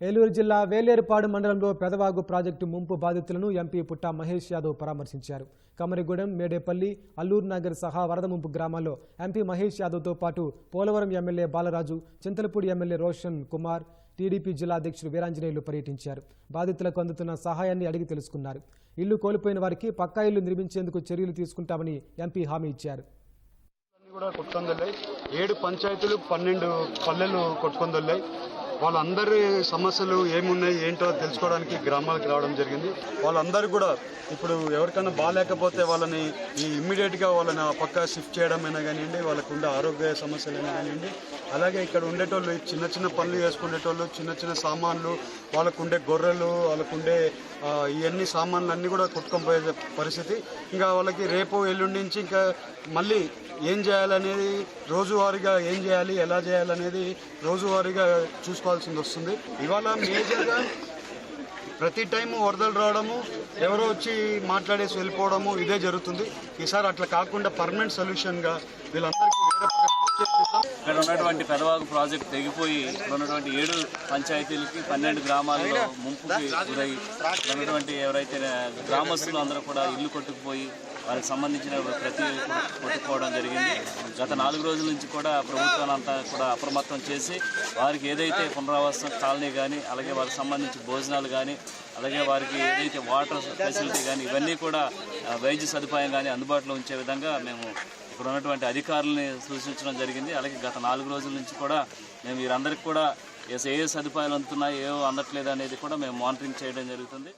ఏలూరు జిల్లా వేలేరుపాడు మండలంలో పెదవాగు ప్రాజెక్టు ముంపు బాధితులను ఎంపీ పుట్టా మహేష్ యాదవ్ పరామర్శించారు. కమరిగూడెం మేడేపల్లి అల్లూరు నగర్ సహా వరద ముంపు గ్రామాల్లో ఎంపీ మహేష్ యాదవ్తో పాటు Polavaram MLA Balaraju Chintalapudi MLA Roshan Kumar TDP జిల్లా అధ్యక్షుడు వీరాంజనేయులు పర్యటించారు. బాధితులకు అందుతున్న సహాయాన్ని అడిగి తెలుసుకున్నారు. ఇల్లు కోల్పోయిన వారికి పక్కా ఇల్లు నిర్మించేందుకు చర్యలు తీసుకుంటామని ఎంపీ హామీ ఇచ్చారు. కూడా ఏడు పంచాయతీలు పన్నెండు పల్లెలు కొట్టుకొందొల్లాయి వాళ్ళందరి సమస్యలు ఏమున్నాయి ఏంటో తెలుసుకోవడానికి గ్రామాలకు రావడం జరిగింది. వాళ్ళందరూ కూడా ఇప్పుడు ఎవరికైనా బాగాలేకపోతే వాళ్ళని ఈ ఇమ్మీడియట్గా వాళ్ళని ఆ పక్క షిఫ్ట్ చేయడమైనా కానివ్వండి వాళ్ళకు ఉండే ఆరోగ్య సమస్యలైనా కానివ్వండి అలాగే ఇక్కడ ఉండేటోళ్ళు చిన్న చిన్న పనులు చేసుకునేటోళ్ళు చిన్న చిన్న సామాన్లు వాళ్ళకు ఉండే గొర్రెలు వాళ్ళకు ఉండే ఇవన్నీ సామాన్లు అన్నీ కూడా కొట్టుకొని పరిస్థితి. ఇంకా వాళ్ళకి రేపు ఎల్లుండి నుంచి ఇంకా మళ్ళీ ఏం చేయాలనేది రోజువారీగా ఏం చేయాలి ఎలా చేయాలనేది రోజువారీగా చూసుకోవాల్సింది వస్తుంది. ఇవాళ మేజర్గా ప్రతి టైం వరదలు రావడము ఎవరో వచ్చి మాట్లాడేసి వెళ్ళిపోవడము ఇదే జరుగుతుంది. ఈసారి అట్లా కాకుండా పర్మనెంట్ సొల్యూషన్గా వీళ్ళందరికీ వేరే ఇక్కడ ఉన్నటువంటి పెదవాగు ప్రాజెక్ట్ తెగిపోయి ఇక్కడ ఉన్నటువంటి ఏడు పంచాయతీలకి పన్నెండు గ్రామాల్లో ముంపుకి గురై ఉన్నటువంటి ఎవరైతే గ్రామస్తులు అందరూ కూడా ఇల్లు కొట్టుకుపోయి వారికి సంబంధించిన ప్రతి కొట్టుకోవడం జరిగింది. గత నాలుగు రోజుల నుంచి కూడా ప్రభుత్వాన్ని అంతా కూడా అప్రమత్తం చేసి వారికి ఏదైతే పునరావాస కాలనీ కానీ అలాగే వారికి సంబంధించి భోజనాలు కానీ అలాగే వారికి ఏదైతే వాటర్ ఫెసిలిటీ కానీ ఇవన్నీ కూడా వైద్య సదుపాయం కానీ అందుబాటులో ఉంచే విధంగా మేము ఇక్కడ ఉన్నటువంటి అధికారులని సూచించడం జరిగింది. అలాగే గత నాలుగు రోజుల నుంచి కూడా మేము వీరందరికీ కూడా ఏ సదుపాయాలు అందుతున్నాయి ఏవో అందట్లేదు అనేది కూడా మేము మానిటరింగ్ చేయడం జరుగుతుంది.